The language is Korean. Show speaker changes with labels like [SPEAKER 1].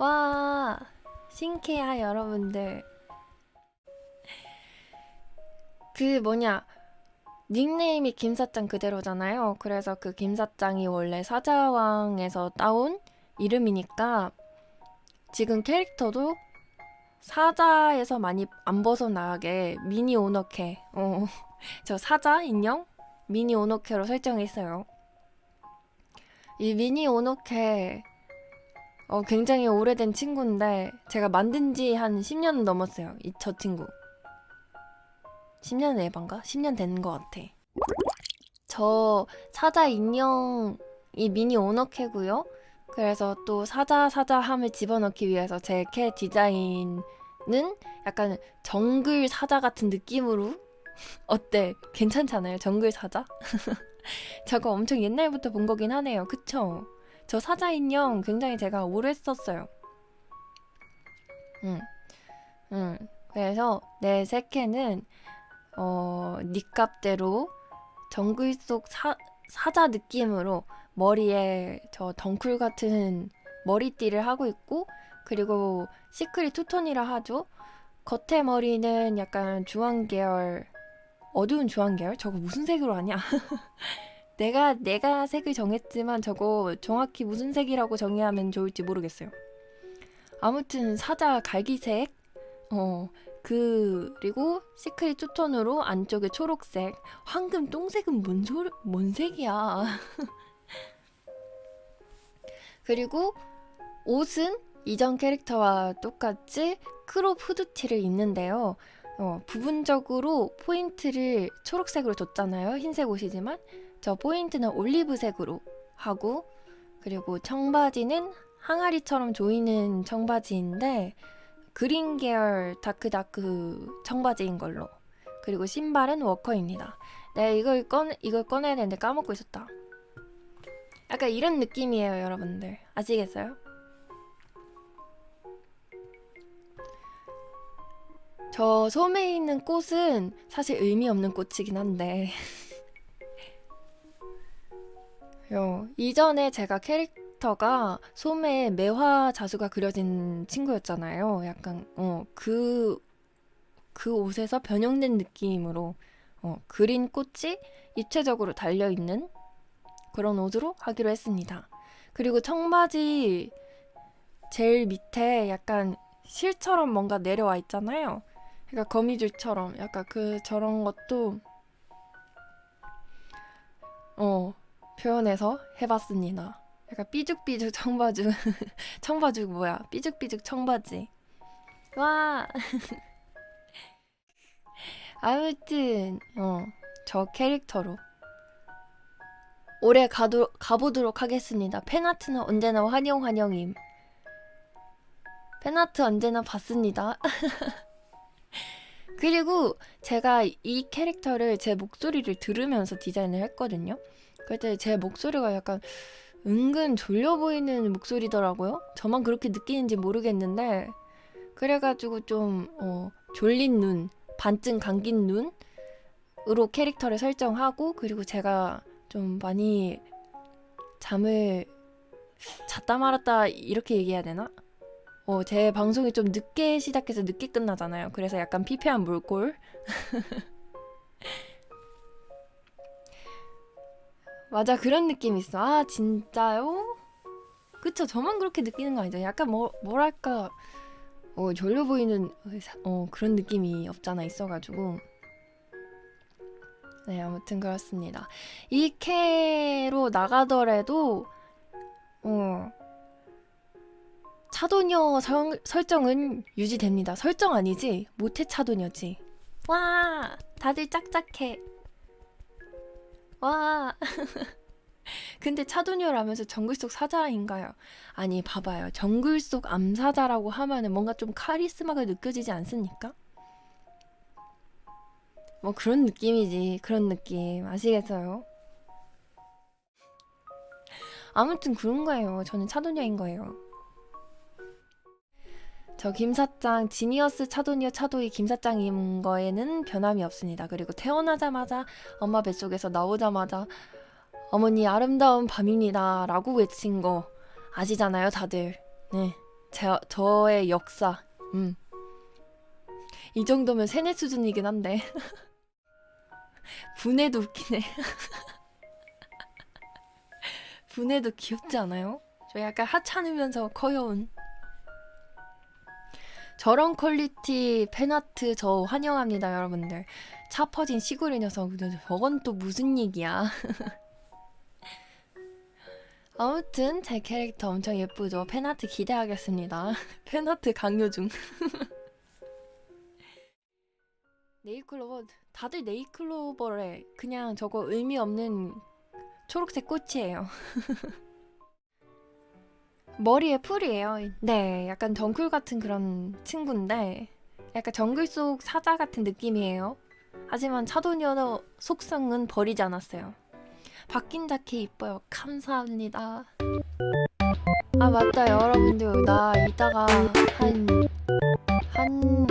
[SPEAKER 1] 와, 신케야 여러분들. 그 뭐냐, 닉네임이 김사짱 그대로잖아요. 그래서 그 김사짱이 원래 사자왕에서 따온 이름이니까 지금 캐릭터도 사자에서 많이 안 벗어나게 미니 오너케, 어, 저 사자 인형 미니 오너케로 설정했어요. 이 미니 오너케 어, 굉장히 오래된 친구인데 제가 만든 지 한 10년 넘었어요. 이 저 친구. 10년 에반가? 10년 된 것 같아. 저 사자 인형이 미니 오너캐고요. 그래서 또 사자 사자함을 집어넣기 위해서 제 캐 디자인은 약간 정글 사자 같은 느낌으로 어때? 괜찮잖아요. 정글 사자? 저거 엄청 옛날부터 본 거긴 하네요. 그쵸? 저 사자 인형 굉장히 제가 오래 썼어요. 응. 응. 그래서 내 새캐는 어, 닉값대로 정글 속 사, 사자 느낌으로 머리에 저 덩쿨 같은 머리띠를 하고 있고 그리고 시크릿 투톤이라 하죠. 겉에 머리는 약간 주황 계열 어두운 주황 계열? 저거 무슨 색으로 하냐? 내가 내가 색을 정했지만 저거 정확히 무슨 색이라고 정의하면 좋을지 모르겠어요. 아무튼 사자 갈기색 어 그리고 시크릿 투톤으로 안쪽에 초록색. 황금 똥색은 뭔, 소, 뭔 색이야? 그리고 옷은 이전 캐릭터와 똑같이 크롭 후드티를 입는데요. 어, 부분적으로 포인트를 초록색으로 줬잖아요. 흰색 옷이지만 저 포인트는 올리브색으로 하고 그리고 청바지는 항아리처럼 조이는 청바지인데 그린 계열 다크다크 청바지인 걸로 그리고 신발은 워커입니다. 네 이걸 꺼 이걸 꺼내야 되는데 까먹고 있었다. 약간 이런 느낌이에요, 여러분들 아시겠어요? 저 솜에 있는 꽃은 사실 의미 없는 꽃이긴 한데 요, 이전에 제가 캐릭터가 솜에 매화 자수가 그려진 친구였잖아요. 약간 어, 그, 그 옷에서 변형된 느낌으로 어, 그린 꽃이 입체적으로 달려있는 그런 옷으로 하기로 했습니다. 그리고 청바지 제일 밑에 약간 실처럼 뭔가 내려와 있잖아요. 그러니까 거미줄처럼 약간 그 저런 것도 어 표현해서 해봤습니다. 약간 삐죽삐죽 청바지 청바지 뭐야 삐죽삐죽 청바지 와 아무튼 어 저 캐릭터로 올해 가도, 가보도록 하겠습니다. 팬아트는 언제나 환영 환영임. 팬아트 언제나 봤습니다. 그리고 제가 이 캐릭터를 제 목소리를 들으면서 디자인을 했거든요. 그때 제 목소리가 약간 은근 졸려 보이는 목소리더라고요. 저만 그렇게 느끼는지 모르겠는데 그래가지고 좀 어, 졸린 눈, 반쯤 감긴 눈으로 캐릭터를 설정하고 그리고 제가 좀 많이 잠을 잤다 말았다 이렇게 얘기해야 되나? 어, 제 방송이 좀 늦게 시작해서 늦게 끝나잖아요. 그래서 약간 피폐한 몰골. 맞아, 그런 느낌 있어. 아, 진짜요? 그쵸, 저만 그렇게 느끼는 거 아니죠? 약간 뭐, 뭐랄까, 어, 졸려 보이는, 어, 그런 느낌이 없잖아, 있어가지고. 네, 아무튼 그렇습니다. 이 캐로 나가더라도, 어, 차도녀 성, 설정은 유지됩니다. 설정 아니지? 모태 차도녀지. 와, 다들 짝짝해. 와. 근데 차도녀라면서 정글 속 사자인가요? 아니, 봐봐요. 정글 속 암사자라고 하면은 뭔가 좀 카리스마가 느껴지지 않습니까? 뭐 그런 느낌이지. 그런 느낌. 아시겠어요? 아무튼 그런 거예요. 저는 차도녀인 거예요. 저 김사짱 지니어스 차도니어 차도이 김사짱인 거에는 변함이 없습니다. 그리고 태어나자마자 엄마 뱃속에서 나오자마자 어머니 아름다운 밤입니다 라고 외친 거 아시잖아요 다들 네 제, 저의 역사. 음. 이 정도면 세뇌 수준이긴 한데. 분해도 웃기네. 분해도 귀엽지 않아요? 저 약간 하찮으면서 커여운. 저런 퀄리티 팬아트 저 환영합니다, 여러분들. 차 퍼진 시골의 녀석. 저건 또 무슨 얘기야? 아무튼 제 캐릭터 엄청 예쁘죠? 팬아트 기대하겠습니다. 팬아트 강요 중. 네이클로버 다들 네이클로버래. 그냥 저거 의미 없는 초록색 꽃이에요. 머리에 풀이에요. 네, 약간 덩쿨 같은 그런 친구인데 약간 정글 속 사자 같은 느낌이에요. 하지만 차도녀의 속성은 버리지 않았어요. 바뀐 자켓 이뻐요. 감사합니다. 아 맞다 여러분들 나 이따가 한 한